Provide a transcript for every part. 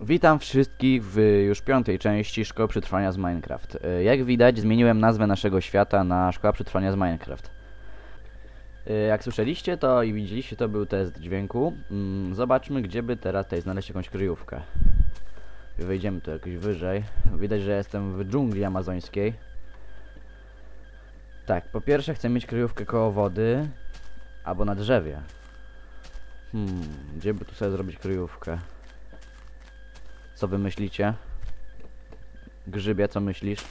Witam wszystkich w już piątej części Szkoły Przetrwania z Minecraft. E, Jak widać zmieniłem nazwę naszego świata na Szkoła Przetrwania z Minecraft. E, Jak słyszeliście to i widzieliście to był test dźwięku. Mm, Zobaczmy gdzie by teraz tutaj znaleźć jakąś kryjówkę. Wejdziemy tu jakoś wyżej. Widać, że jestem w dżungli amazońskiej. Tak, po pierwsze chcę mieć kryjówkę koło wody albo na drzewie. Hmm, gdzie by tu sobie zrobić kryjówkę? Co wy myślicie? Grzybie, co myślisz?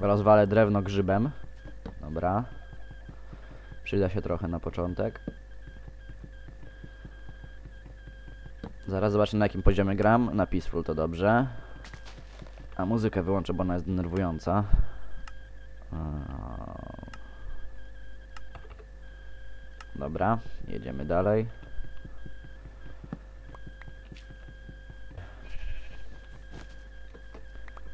Rozwalę drewno grzybem. Dobra. Przyda się trochę na początek. Zaraz zobaczę na jakim poziomie gram. Na peaceful to dobrze. A muzykę wyłączę, bo ona jest denerwująca. Dobra, jedziemy dalej.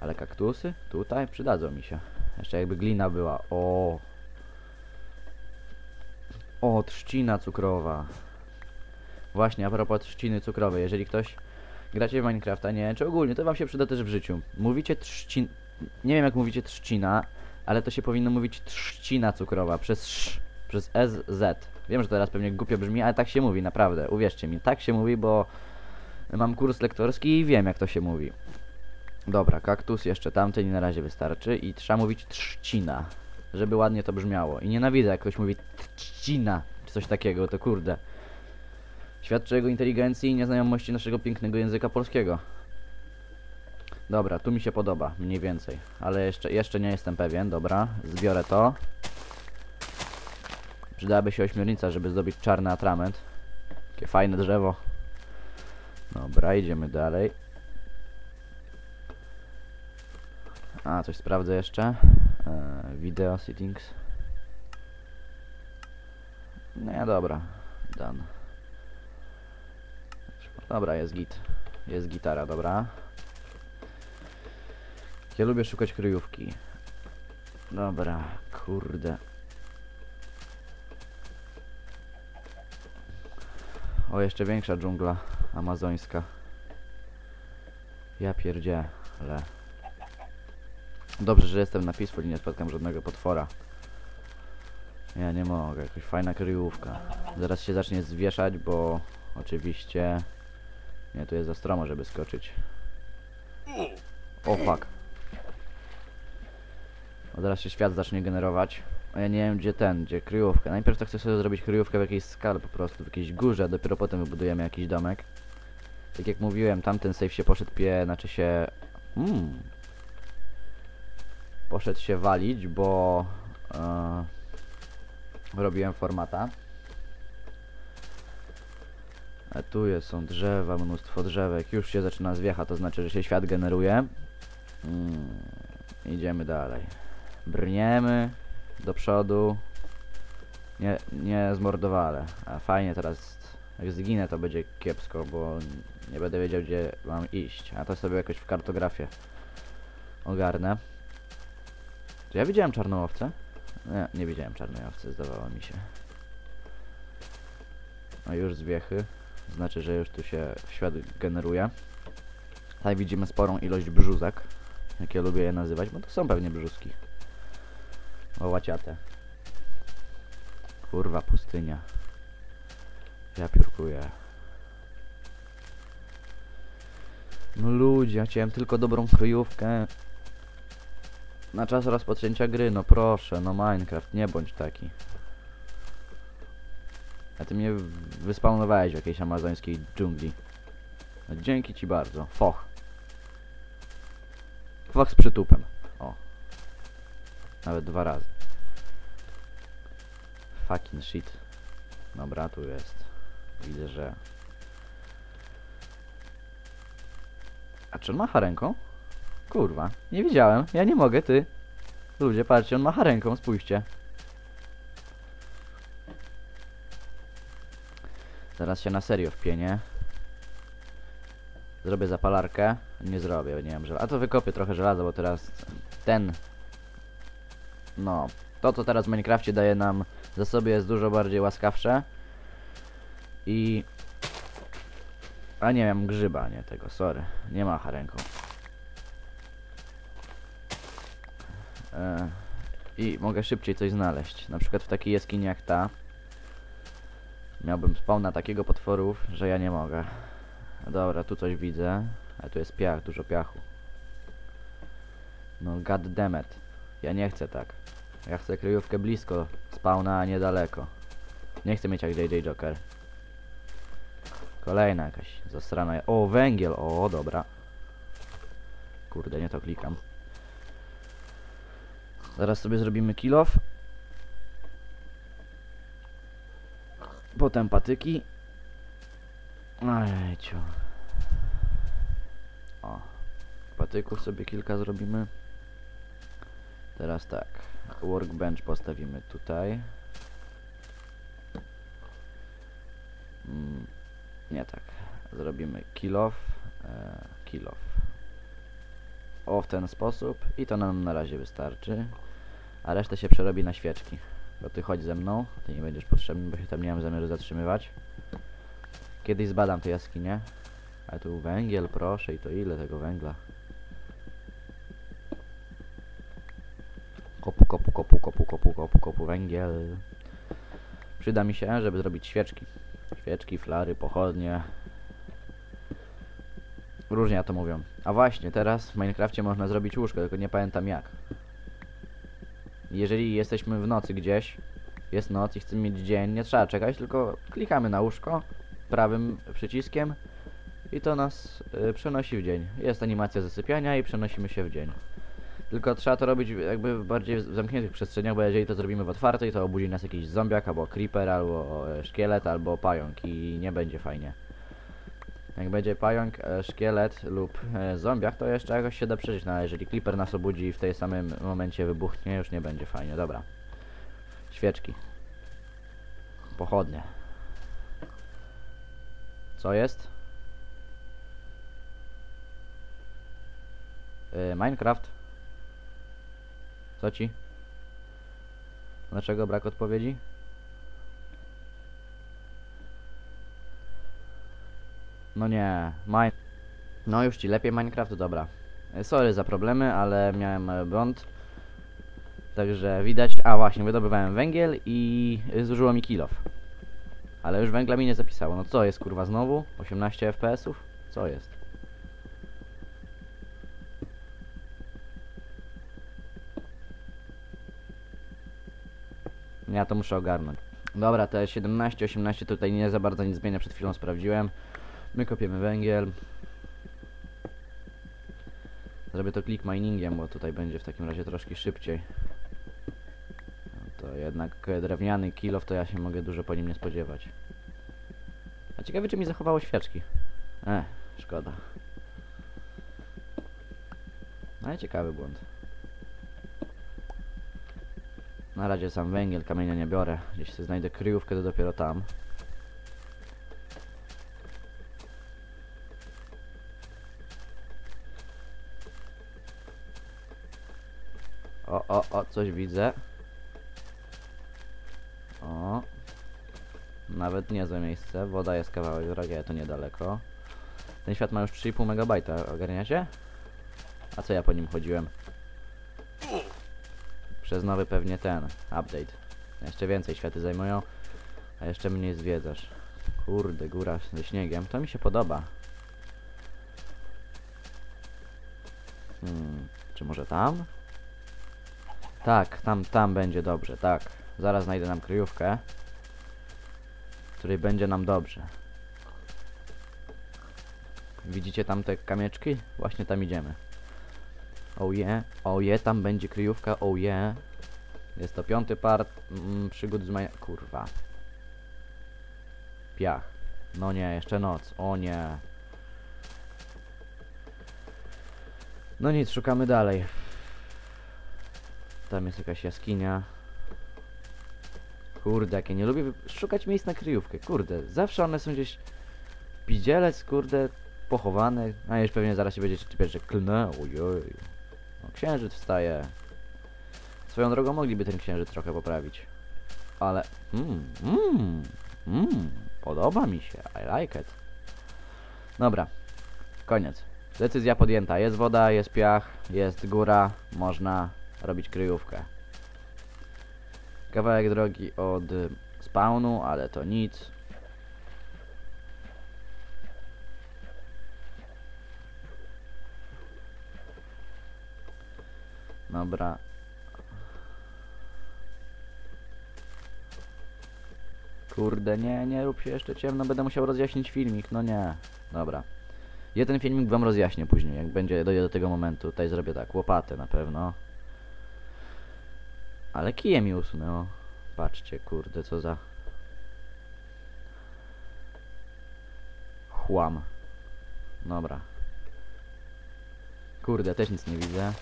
Ale kaktusy? Tutaj przydadzą mi się. Jeszcze jakby glina była. O. O, trzcina cukrowa. Właśnie, a propos trzciny cukrowej. Jeżeli ktoś gracie w Minecrafta, nie, czy ogólnie, to wam się przyda też w życiu. Mówicie trzcin... Nie wiem jak mówicie trzcina, ale to się powinno mówić trzcina cukrowa. Przez sz, przez SZ. Wiem, że teraz pewnie głupio brzmi, ale tak się mówi, naprawdę. Uwierzcie mi, tak się mówi, bo mam kurs lektorski i wiem jak to się mówi. Dobra, kaktus jeszcze tamten i na razie wystarczy i trzeba mówić trzcina, żeby ładnie to brzmiało. I nienawidzę jak ktoś mówi trzcina, czy coś takiego, to kurde. Świadczy jego inteligencji i nieznajomości naszego pięknego języka polskiego. Dobra, tu mi się podoba, mniej więcej. Ale jeszcze, jeszcze nie jestem pewien, dobra. Zbiorę to. Przydałaby się ośmiornica, żeby zdobyć czarny atrament. Takie fajne drzewo. Dobra, idziemy dalej. A, coś sprawdzę jeszcze. E, video settings. Nie, dobra. Done. Dobra, jest git. Jest gitara, dobra. Ja lubię szukać kryjówki. Dobra, kurde. O, jeszcze większa dżungla amazońska. Ja pierdzie, ale... Dobrze, że jestem na Peaceful i nie spotkam żadnego potwora. Ja nie mogę, jakaś fajna kryjówka. Zaraz się zacznie zwieszać, bo oczywiście... Nie, tu jest za stromo, żeby skoczyć. O fuck. O, zaraz się świat zacznie generować. A ja nie wiem gdzie ten, gdzie kryjówkę. Najpierw to chcę sobie zrobić kryjówkę w jakiejś skale po prostu, w jakiejś górze, a dopiero potem wybudujemy jakiś domek. Tak jak mówiłem, tamten save się poszedł pie, znaczy się... Hmm, poszedł się walić, bo e, robiłem formata. A tu jest, są drzewa, mnóstwo drzewek. Już się zaczyna zwiecha, to znaczy, że się świat generuje. Mm, idziemy dalej. Brniemy do przodu. Nie, nie zmordowale. A fajnie teraz, jak zginę, to będzie kiepsko, bo nie będę wiedział, gdzie mam iść. A to sobie jakoś w kartografię ogarnę. Czy ja widziałem czarną owcę? Nie, nie widziałem czarnej owcy, zdawało mi się. No już zwiechy. Znaczy, że już tu się świat generuje. Tutaj widzimy sporą ilość brzuzek. Jak ja lubię je nazywać, bo to są pewnie brzuski. O, łaciate. Kurwa, pustynia. Ja piórkuję. No ludzie, ja chciałem tylko dobrą kryjówkę. Na czas rozpoczęcia gry, no proszę, no Minecraft, nie bądź taki. A ty mnie wyspawnowałeś w jakiejś amazońskiej dżungli. No, dzięki ci bardzo. Foch. Foch z przytupem. O. Nawet dwa razy. Fucking shit. Dobra, tu jest. Widzę, że... A czy on macha ręką? Kurwa, nie widziałem. Ja nie mogę, ty. Ludzie, patrzcie, on macha ręką, spójrzcie. Zaraz się na serio wpienie. Zrobię zapalarkę. Nie zrobię, nie mam żelaza. A to wykopię trochę żelaza, bo teraz ten... No, to co teraz w Minecrafcie daje nam zasoby jest dużo bardziej łaskawsze. I A nie, mam grzyba, nie tego, sorry. Nie macha ręką. E, I mogę szybciej coś znaleźć. Na przykład w takiej jaskini jak ta. Miałbym spawna takiego potworów, że ja nie mogę. Dobra, tu coś widzę. A tu jest piach, dużo piachu. No god damn it. Ja nie chcę tak. Ja chcę kryjówkę blisko spawna, a nie daleko. Nie chcę mieć jak JJ Joker. Kolejna jakaś zastrana. O, węgiel! O, dobra. Kurde, nie to klikam. Zaraz sobie zrobimy kill off. Potem patyki. Ojejciu. O. Patyków sobie kilka zrobimy. Teraz tak. Workbench postawimy tutaj. Mm, nie tak. Zrobimy kill off. E, kill off. O, w ten sposób. I to nam na razie wystarczy. A resztę się przerobi na świeczki. Bo ty chodź ze mną. Ty nie będziesz potrzebny, bo się tam nie mam zamiaru zatrzymywać. Kiedyś zbadam te jaskinie. Ale tu węgiel, proszę, i to ile tego węgla? Kopu, kopu, kopu, kopu, kopu, kopu, kopu, węgiel. Przyda mi się, żeby zrobić świeczki. Świeczki, flary, pochodnie. Różnie to mówią. A właśnie, teraz w Minecrafcie można zrobić łóżko, tylko nie pamiętam jak. Jeżeli jesteśmy w nocy gdzieś, jest noc i chcemy mieć dzień, nie trzeba czekać, tylko klikamy na łóżko prawym przyciskiem i to nas y, przenosi w dzień. Jest animacja zasypiania i przenosimy się w dzień. Tylko trzeba to robić jakby w bardziej zamkniętych przestrzeniach, bo jeżeli to zrobimy w otwartej, to obudzi nas jakiś zombiak, albo creeper, albo e, szkielet, albo pająk i nie będzie fajnie. Jak będzie pająk, e, szkielet lub e, zombiak, to jeszcze jakoś się da przeżyć, no ale jeżeli creeper nas obudzi i w tej samym momencie wybuchnie, już nie będzie fajnie. Dobra. Świeczki. Pochodnie. Co jest? Yy, Minecraft. Co ci? Dlaczego brak odpowiedzi? No nie, mine... No już ci lepiej Minecraft, dobra. Sorry za problemy, ale miałem e, błąd. Także widać... A właśnie, wydobywałem węgiel i e, zużyło mi kilof. Ale już węgla mi nie zapisało. No co jest kurwa znowu? 18 FPS-ów? Co jest? Ja to muszę ogarnąć. Dobra, te 17, 18 tutaj nie za bardzo nic zmienia, przed chwilą sprawdziłem. My kopiemy węgiel. Zrobię to click miningiem, bo tutaj będzie w takim razie troszkę szybciej. No to jednak e, drewniany kilof, to ja się mogę dużo po nim nie spodziewać. A ciekawe, czy mi zachowało świeczki. Eh, szkoda. No ale ciekawy błąd. Na razie sam węgiel, kamienia nie biorę. Jeśli znajdę kryjówkę, to dopiero tam. O, o, o, coś widzę. O. Nawet niezłe miejsce. Woda jest kawałek drogi, to niedaleko. Ten świat ma już 3,5 megabajta, ogarniacie? A co ja po nim chodziłem? Przez nowy pewnie ten, update. Jeszcze więcej światy zajmują, a jeszcze mniej zwiedzasz. Kurde, góra ze śniegiem. To mi się podoba. Hmm, czy może tam? Tak, tam, tam będzie dobrze, tak. Zaraz znajdę nam kryjówkę, w której będzie nam dobrze. Widzicie tam te kamieczki? Właśnie tam idziemy. Oh yeah, oh yeah, tam będzie kryjówka, oh yeah. Jest to piąty part mm, przygód z Mine... Kurwa. Piach. No nie, jeszcze noc. O nie. No nic, szukamy dalej. Tam jest jakaś jaskinia. Kurde, jak ja nie lubię szukać miejsc na kryjówkę. Kurde, zawsze one są gdzieś... Pidzielec, kurde, pochowane. A już pewnie zaraz się będzie czepiać, że klnę. No, księżyc wstaje. Swoją drogą mogliby ten księżyc trochę poprawić. Ale... Mmm, mmm, mmm, podoba mi się. I like it. Dobra, koniec. Decyzja podjęta. Jest woda, jest piach, jest góra, można robić kryjówkę. Kawałek drogi od spawnu, ale to nic. Dobra. Kurde, nie, nie rób się jeszcze ciemno, będę musiał rozjaśnić filmik, no nie. Dobra. Jeden filmik wam rozjaśnię później, jak będzie dojdę do tego momentu. Tutaj zrobię tak, łopatę na pewno. Ale kije mi usunęło. Patrzcie, kurde, co za... Chłam. Dobra. Kurde, też nic nie widzę.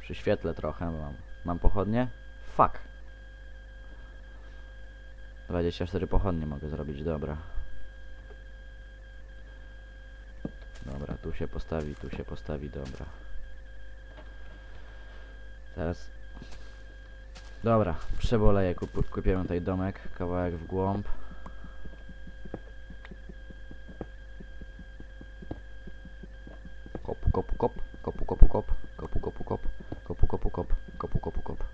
Przyświetlę trochę, mam, mam pochodnie. Fuck. 24 pochodnie mogę zrobić, dobra. Dobra, tu się postawi, tu się postawi, dobra. Teraz... Dobra, przeboleję, kup, kupiłem tutaj domek, kawałek w głąb. Kopu, kopu, kop, kopu, kopu, kop, kopu, kopu, kop, kopu, kopu, kop, kopu, kopu, kop.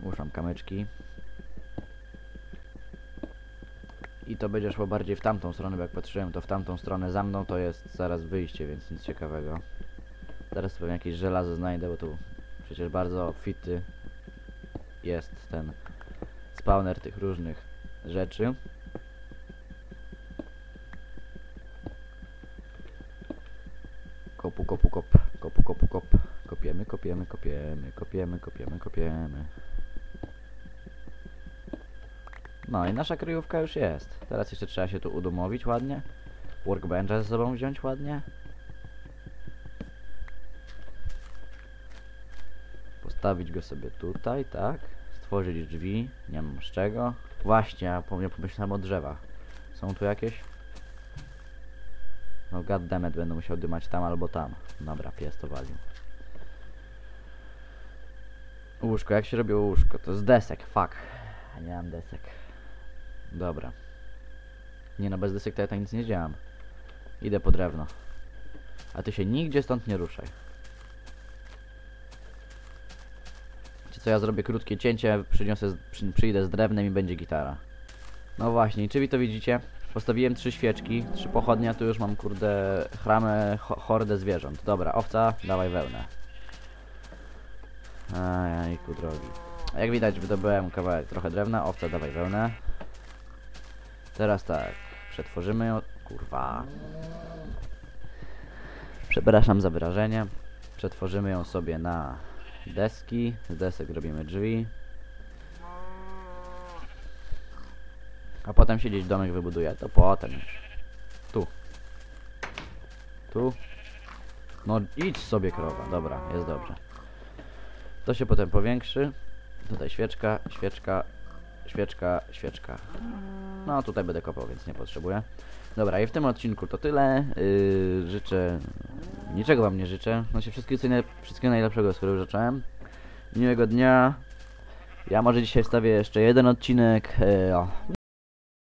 Muszam kamyczki. I to będzie szło bardziej w tamtą stronę, bo jak patrzyłem to w tamtą stronę za mną to jest zaraz wyjście, więc nic ciekawego. Teraz pewnie jakieś żelazo znajdę, bo tu przecież bardzo obfity jest ten spawner tych różnych rzeczy. Kopu, kopu, kop, kopu, kopu, kop. Kopiemy, kopiemy, kopiemy, kopiemy, kopiemy, kopiemy. No i nasza kryjówka już jest. Teraz jeszcze trzeba się tu udomowić ładnie. Workbencha ze sobą wziąć ładnie. Postawić go sobie tutaj, tak. Stworzyć drzwi. Nie mam z czego. Właśnie, ja pom- ja pomyślałem o drzewach. Są tu jakieś? No goddammit, będę musiał dymać tam albo tam. Dobra, pies to walił. Łóżko, jak się robi łóżko? To z desek, fuck. Nie mam desek. Dobra. Nie no, bez desek to ja tam nic nie działam. Idę po drewno. A ty się nigdzie stąd nie ruszaj. Co, ja zrobię krótkie cięcie, przyniosę, przy, przyjdę z drewnem i będzie gitara. No właśnie, czy wy to widzicie? Postawiłem trzy świeczki, trzy pochodnie, a tu już mam kurde chramę, ho hordę zwierząt. Dobra, owca, dawaj wełnę. Ajajku drogi. Jak widać wydobyłem kawałek trochę drewna, owca dawaj wełnę. Teraz tak, przetworzymy ją, kurwa. Przepraszam za wyrażenie. Przetworzymy ją sobie na deski, z desek robimy drzwi. A potem się gdzieś domek wybuduje, to potem już. Tu. Tu. No idź sobie krowa, dobra, jest dobrze. To się potem powiększy. Tutaj świeczka, świeczka, świeczka, świeczka. No tutaj będę kopał, więc nie potrzebuję. Dobra, i w tym odcinku to tyle. Yy, życzę... Niczego wam nie życzę. Się wszystkiego, wszystkiego najlepszego, z którego zacząłem. Miłego dnia. Ja może dzisiaj wstawię jeszcze jeden odcinek. O.